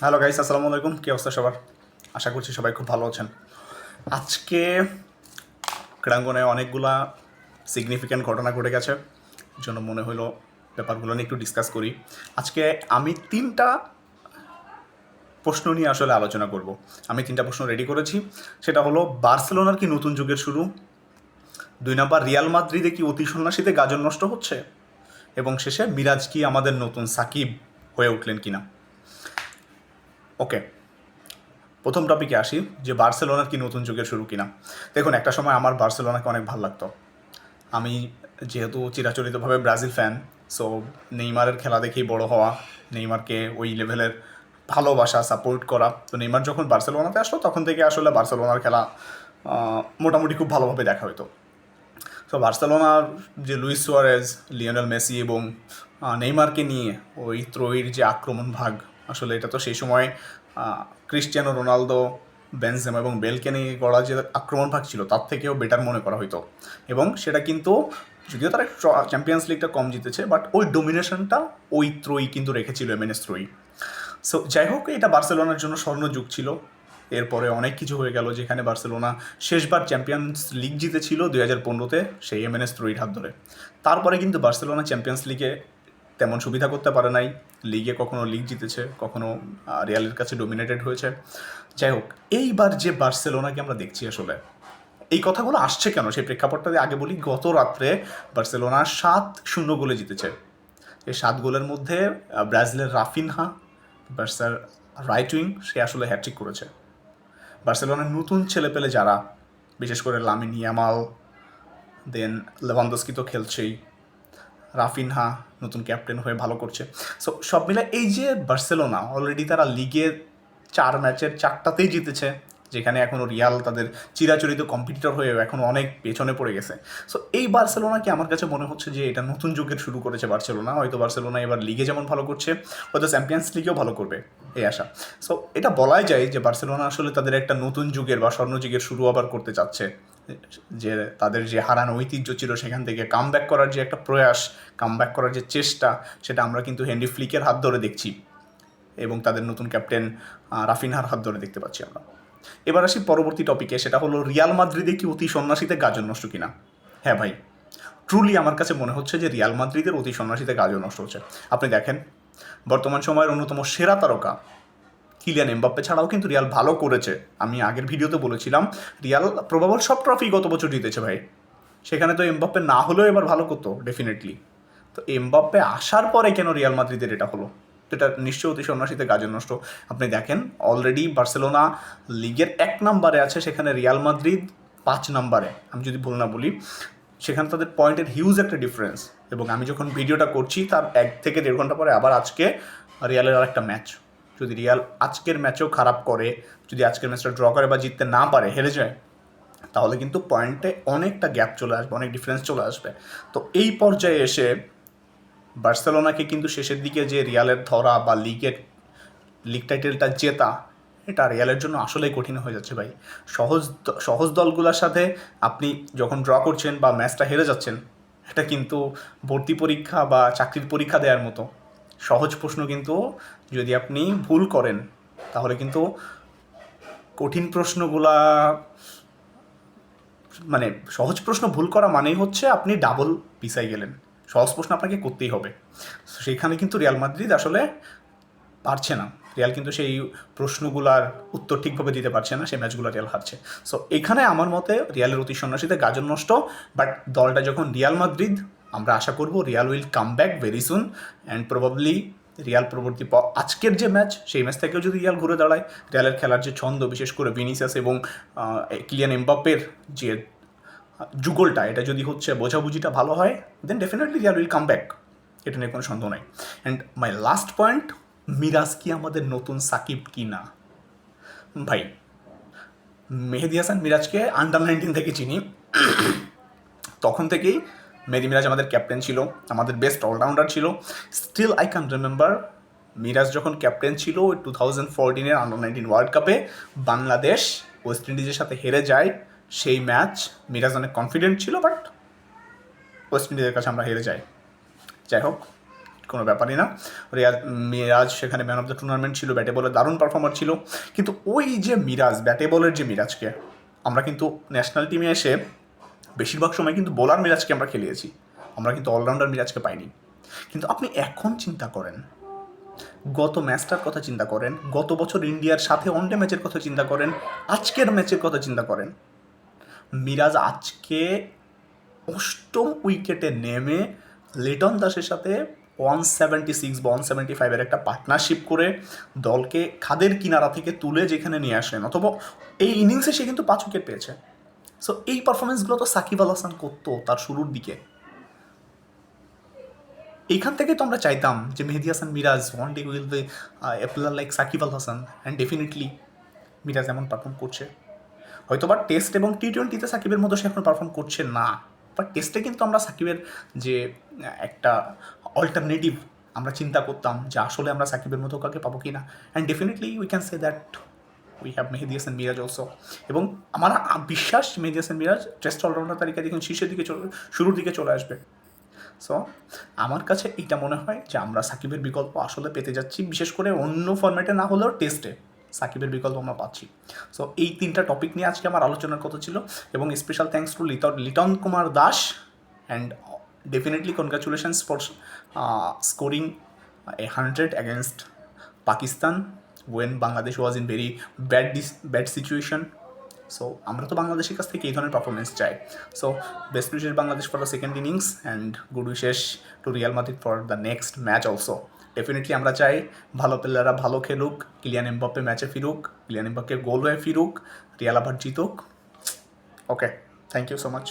Hello guys আসসালামু আলাইকুম। কী অবস্থা সবার? আশা করছি সবাই খুব ভালো আছেন। আজকে ক্রীড়াঙ্গনে অনেকগুলা সিগনিফিক্যান্ট ঘটনা ঘটে গেছে জন্য মনে হলো ব্যাপারগুলো নিয়ে একটু ডিসকাস করি। আজকে আমি তিনটা প্রশ্ন নিয়ে আসলে আলোচনা করব। আমি তিনটা প্রশ্ন রেডি করেছি। সেটা হলো, বার্সেলোনার কি নতুন যুগের শুরু? দুই নাম্বার, রিয়াল মাদ্রিদে কি অতি সন্ন্যাসীতে গাজন নষ্ট হচ্ছে? এবং শেষে, মিরাজ কি আমাদের নতুন সাকিব হয়ে উঠলেন কিনা? ওকে প্রথম টপিকে আসি যে বার্সেলোনার কি নতুন যুগের শুরু কিনা। দেখুন, একটা সময় আমার বার্সেলোনাকে অনেক ভালো লাগতো। আমি যেহেতু চিরাচরিতভাবে ব্রাজিল ফ্যান সো নেইমারের খেলা দেখেই বড় হওয়া, নেইমারকে ওই লেভেলের ভালোবাসা সাপোর্ট করা। তো নেইমার যখন বার্সেলোনাতে আসলো, তখন থেকে আসলে বার্সেলোনার খেলা মোটামুটি খুব ভালোভাবে দেখা হতো তো বার্সেলোনার যে লুইস সুয়ারেজ, লিওনেল মেসি এবং নেইমারকে নিয়ে ওই ত্রয়ীর যে আক্রমণ ভাগ আসলে এটা তো সেই সময় ক্রিস্টিয়ানো রোনালদো, বেনজেমা এবং বেলকে নিয়ে গড়া যে আক্রমণ ভাগ ছিল, তার থেকেও বেটার মনে করা হতো এবং সেটা কিন্তু, যদিও তারা চ্যাম্পিয়ন্স লিগটা কম জিতেছে বাট ওই ডোমিনেশনটা ওই ত্রয়ী কিন্তু রেখেছিল এমএনএস ত্রয়ী। সো যাই হোক, এটা বার্সেলোনার জন্য স্বর্ণযুগ ছিল। এরপরে অনেক কিছু হয়ে গেল যেখানে বার্সেলোনা শেষবার চ্যাম্পিয়ন্স লিগ জিতেছিল দুই হাজার পনেরোতে, সেই এমএনএস ত্রয়ীর হাত ধরে। তারপরে কিন্তু বার্সেলোনা চ্যাম্পিয়ন্স লিগে তেমন সুবিধা করতে পারে নাই। লিগে কখনো লিগ জিতেছে, কখনো রিয়ালের কাছে ডোমিনেটেড হয়েছে। যাই হোক, এইবার যে বার্সেলোনাকে আমরা দেখছি আসলে, এই কথাগুলো আসছে কেন? সেই প্রেক্ষাপটটা আগে বলি, গত রাত্রে বার্সেলোনা সাত শূন্য গোলে জিতেছে। এই সাত গোলের মধ্যে ব্রাজিলের রাফিনহা বার্সার রাইট উইং সে আসলে হ্যাট্রিক করেছে। বার্সেলোনার নতুন ছেলেপেলে যারা, বিশেষ করে লামিন ইয়ামাল দেন লেভানদস্কি তো খেলছেই। রাফিনহা নতুন ক্যাপ্টেন হয়ে ভালো করছে। সো সব মিলে এই যে বার্সেলোনা অলরেডি তারা লিগে চার ম্যাচের চারটাতেই জিতেছে, যেখানে এখনও রিয়াল তাদের চিরাচরিত কম্পিটিটর হয়ে এখন অনেক পেছনে পড়ে গেছে। সো এই বার্সেলোনাকে আমার কাছে মনে হচ্ছে যে এটা নতুন যুগের শুরু করেছে বার্সেলোনা? হয়তো বার্সেলোনা এবার লিগে যেমন ভালো করছে, হয়তো চ্যাম্পিয়ন্স লিগেও ভালো করবে, এই আশা। সো এটা বলাই যায় যে বার্সেলোনা আসলে তাদের একটা নতুন যুগের বা স্বর্ণযুগের শুরু আবার করতে চাচ্ছে। যে তাদের যে হারানো ঐতিহ্য ছিল সেখান থেকে কাম করার যে একটা প্রয়াস কাম করার যে চেষ্টা, সেটা আমরা কিন্তু হেনরি ফ্লিকের হাত ধরে দেখছি এবং তাদের নতুন ক্যাপ্টেন রাফিনহার হাত ধরে দেখতে পাচ্ছি আমরা। এবার আসি পরবর্তী টপিকে সেটা হলো রিয়াল মাদ্রিদে কি অতি সন্ন্যাসীতে গাজন নষ্ট কিনা? হ্যাঁ ভাই ট্রুলি আমার কাছে মনে হচ্ছে যে রিয়াল মাদ্রিদের অতি সন্ন্যাসীতে গাজন নষ্ট হচ্ছে। আপনি দেখেন, বর্তমান সময়ের অন্যতম সেরা তারকা কিলিয়ান এমবাপ্পে ছাড়াও কিন্তু রিয়াল ভালো করেছে। আমি আগের ভিডিওতে বলেছিলাম রিয়াল প্রবাবল সব ট্রফি গত বছর জিতেছে ভাই। সেখানে তো এমবাপ্পে না হলেও এবার ভালো করতো ডেফিনেটলি তো এমবাপ্পে আসার পরে কেন রিয়াল মাদ্রিদের এটা হলো? তো এটা নিশ্চয়ই অতি সন্ন্যাসীতে গাজন নষ্ট। আপনি দেখেন অলরেডি বার্সেলোনা লিগের এক নম্বরে আছে, সেখানে রিয়াল মাদ্রিদ পাঁচ নম্বরে। আমি যদি ভুল না বলি, সেখানে তাদের পয়েন্টের হিউজ একটা ডিফারেন্স এবং আমি যখন ভিডিওটা করছি, তার এক থেকে দেড় ঘণ্টা পরে আবার আজকে রিয়ালের আর একটা ম্যাচ যদি রিয়াল আজকের ম্যাচেও খারাপ করে, যদি আজকের ম্যাচটা ড্র করে বা জিততে না পারে, হেরে যায়, তাহলে কিন্তু পয়েন্টে অনেকটা গ্যাপ চলে আসবে, অনেক ডিফারেন্স চলে আসবে। তো এই পর্যায়ে এসে বার্সেলোনাকে কিন্তু শেষের দিকে যে রিয়ালের ধরা বা লিগের, লিগ টাইটেলটা জেতা, এটা রিয়ালের জন্য আসলেই কঠিন হয়ে যাচ্ছে ভাই। সহজ সহজ দলগুলোর সাথে আপনি যখন ড্র করছেন বা ম্যাচটা হেরে যাচ্ছেন, এটা কিন্তু ভর্তি পরীক্ষা বা চাকরির পরীক্ষা দেওয়ার মতো। সহজ প্রশ্ন কিন্তু যদি আপনি ভুল করেন, তাহলে কিন্তু কঠিন প্রশ্নগুলা মানে সহজ প্রশ্ন ভুল করা মানেই হচ্ছে আপনি ডাবল পিসাই গেলেন। সহজ প্রশ্ন আপনাকে করতেই হবে। সেখানে কিন্তু রিয়াল মাদ্রিদ আসলে পারছে না। রিয়াল কিন্তু সেই প্রশ্নগুলার উত্তর ঠিকভাবে দিতে পারছে না, সেই ম্যাচগুলো রিয়াল হারছে। সো এখানে আমার মতে রিয়ালের অতি সন্ন্যাসীতে গাজন নষ্ট বাট দলটা যখন রিয়াল মাদ্রিদ আমরা আশা করব Real will come back very soon and probably Real পরবর্তী আজকের যে ম্যাচ সেই ম্যাচ থেকেও যদি রিয়াল ঘুরে দাঁড়ায় রিয়ালের খেলার যে ছন্দ, বিশেষ করে ভিনিসিয়াস এবং কিলিয়ান এমবাপ্পের যে যুগলটা, এটা যদি হচ্ছে বোঝাবুঝিটা ভালো হয় then definitely real will come back এটা নিয়ে কোনো সন্দেহ নাই। And my last point Miraj কি আমাদের নতুন সাকিব কি না ভাই, মেহেদি হাসান মিরাজকে আন্ডার নাইনটিন থেকে চিনি। তখন থেকেই মেহেদি মিরাজ আমাদের ক্যাপ্টেন ছিল, আমাদের বেস্ট অলরাউন্ডার ছিল। Still I can remember Miraz যখন ক্যাপ্টেন ছিল ওই টু থাউজেন্ড ফোরটিনের আন্ডার নাইনটিন ওয়ার্ল্ড কাপে বাংলাদেশ ওয়েস্ট ইন্ডিজের সাথে হেরে যায়। সেই ম্যাচ মিরাজ অনেক কনফিডেন্ট ছিল বাট ওয়েস্ট ইন্ডিজের কাছে আমরা হেরে যাই। যাই হোক, কোনো ব্যাপারই না। রিয়াজ, মিরাজ সেখানে ম্যান অফ দ্য টুর্নামেন্ট ছিল ব্যাটে বলে দারুণ পারফর্মার ছিল। কিন্তু ওই যে মিরাজ ব্যাটে বলের যে মিরাজকে, আমরা কিন্তু ন্যাশনাল টিমে এসে বেশিরভাগ সময় কিন্তু বোলার মিরাজকে আমরা খেলিয়েছি। আমরা কিন্তু অলরাউন্ডার মিরাজকে পাইনি। কিন্তু আপনি এখন চিন্তা করেন, গত ম্যাচটার কথা চিন্তা করেন, গত বছর ইন্ডিয়ার সাথে ওয়ানডে ম্যাচের কথা চিন্তা করেন, আজকের ম্যাচের কথা চিন্তা করেন, মিরাজ আজকে অষ্টম উইকেটে নেমে লিটন দাসের সাথে ওয়ান সেভেন্টি সিক্স বা ওয়ান সেভেন্টি ফাইভের একটা পার্টনারশিপ করে দলকে খাদের কিনারা থেকে তুলে যেখানে নিয়ে আসেন অথবা এই ইনিংসে সে কিন্তু পাঁচ উইকেট পেয়েছে। সো এই পারফরমেন্সগুলো তো সাকিব আল হাসান করতো তার শুরুর দিকে। এইখান থেকে তো আমরা চাইতাম যে Mehidy Hasan, Miraz one day will be player like Shakib Al Hasan and definitely Miraz এমন পারফর্ম করছে। হয়তো বা টেস্ট এবং টি টোয়েন্টিতে সাকিবের মতো সে এখন পারফর্ম করছে না বাট টেস্টে কিন্তু আমরা সাকিবের যে একটা অল্টারনেটিভ আমরা চিন্তা করতাম যে আসলে আমরা সাকিবের মতো কাউকে পাবো কি না and definitely we can say that we have Mehidy Hasan Miraz also এবং আমার বিশ্বাস মেহেদি হাসান মিরাজ টেস্ট অলরাউন্ডার তালিকা দেখুন, শীর্ষের দিকে চলে শুরুর দিকে চলে আসবে। সো আমার কাছে এটা মনে হয় যে আমরা সাকিবের বিকল্প আসলে পেতে যাচ্ছি, বিশেষ করে অন্য ফরম্যাটে না হলেও টেস্টে সাকিবের বিকল্প আমরা পাচ্ছি। সো এই তিনটা টপিক নিয়ে আজকে আমার আলোচনার কথা ছিল এবং special thanks to Liton Liton Kumar Das and definitely congratulations for scoring a hundred against Pakistan. When Bangladesh was in very bad this bad situation so আমরা তো বাংলাদেশের কাছ থেকে এই ধরনের পারফরমেন্স চাই। So best wishes Bangladesh for the second innings and good wishes to Real Madrid for the next match also definitely আমরা চাই ভালো প্লেয়াররা ভালো খেলুক কিলিয়ান এমবাপ্পে ম্যাচে ফিরুক কিলিয়ান এমবাপ্পে গোল হয়ে ফিরুক রিয়াল আবার জিতুক। Okay thank you so much